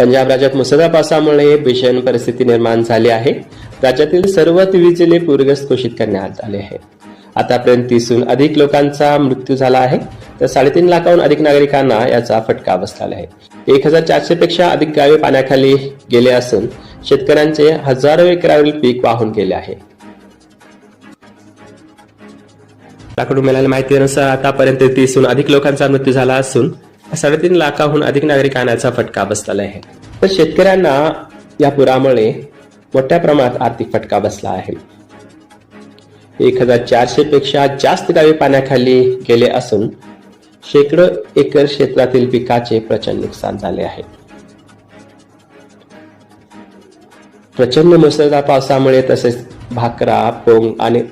पंजाब राज्यात मुसळधार पावसामुळे भीषण परिस्थिती निर्माण झाली आहे. राज्यातील सर्व तेवीस जिल्हे पूरग्रस्त घोषित करण्यात आले आहे आतापर्यंत तीसहून अधिक लोकांचा मृत्यू झाला आहे. तर साडेतीन लाखाहून अधिक नागरिकांना याचा फटका बसला आहे. एक हजार चारशे पेक्षा अधिक गावे पाण्याखाली गेले असून शेतकऱ्यांचे हजारो एकरावरील पीक वाहून गेले आहे. त्याकडून मिळालेल्या माहितीनुसार आतापर्यंत तीसहून अधिक लोकांचा मृत्यू झाला असून साडेतीन लाखाहून अधिक नागरिकांचा फटका बसलेला आहे. तर शेतकऱ्यांना या पुरामुळे मोठ्या प्रमाणात आर्थिक फटका बसला आहे. एक हजार चारशे पेक्षा जास्त गावे पाण्याखाली गेले असून शेकडो एकर क्षेत्रातील पिकाचे प्रचंड नुकसान झाले आहे. प्रचंड मुसळधार पावसामुळे तसेच भाकरा पोंग आणि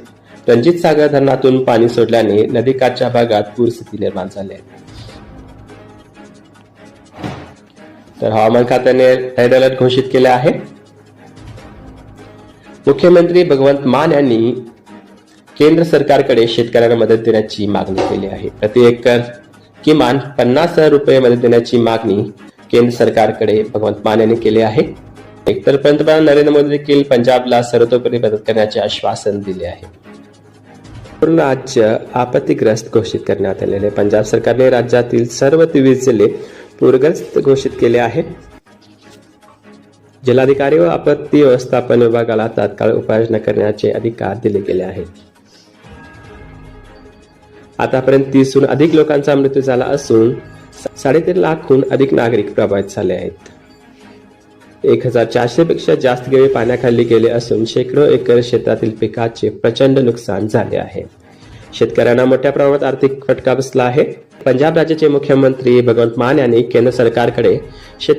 रणजित सागर धरणातून पाणी सोडल्याने नदीकाठच्या भागात पूरस्थिती निर्माण झाली आहे. तर हवामान खात्याने रेड अलर्ट घोषित केले आहे. मुख्यमंत्री भगवंत मान यांनी केंद्र सरकारकडे शेतकऱ्यांना मदत देण्याची मागणी केली आहे. प्रति एकर किमान पन्नास हजार रुपये मदत देण्याची मागणी केंद्र सरकारकडे भगवंत मान यांनी केली आहे. एकतर पंतप्रधान नरेंद्र मोदी देखील पंजाबला सर्वतोपरी मदत करण्याचे आश्वासन दिले आहे. पूर्ण राज्य आपत्तीग्रस्त घोषित करण्यात आलेले. पंजाब सरकारने राज्यातील सर्व तेवीस जिल्हे पूरग्रस्त घोषित केले आहे. जिल्हाधिकारी व आपत्ती व्यवस्थापन विभागाला तात्काळ उपाययोजना करण्याचे अधिकार दिले गेले आहेत. आतापर्यंत तीसहून अधिक लोकांचा मृत्यू झाला असून साडेतीन लाखहून अधिक नागरिक प्रभावित झाले आहेत. एक हजार चारशे पेक्षा जास्त गेवे पाण्याखाली गेले असून शेकडो एकर शेतातील पिकाचे प्रचंड नुकसान झाले आहे. शेतकऱ्यांना मोठ्या प्रमाणात आर्थिक फटका बसला आहे. पंजाब राज्याचे मुख्यमंत्री भगवंत मान यांनी केंद्र सरकारकडे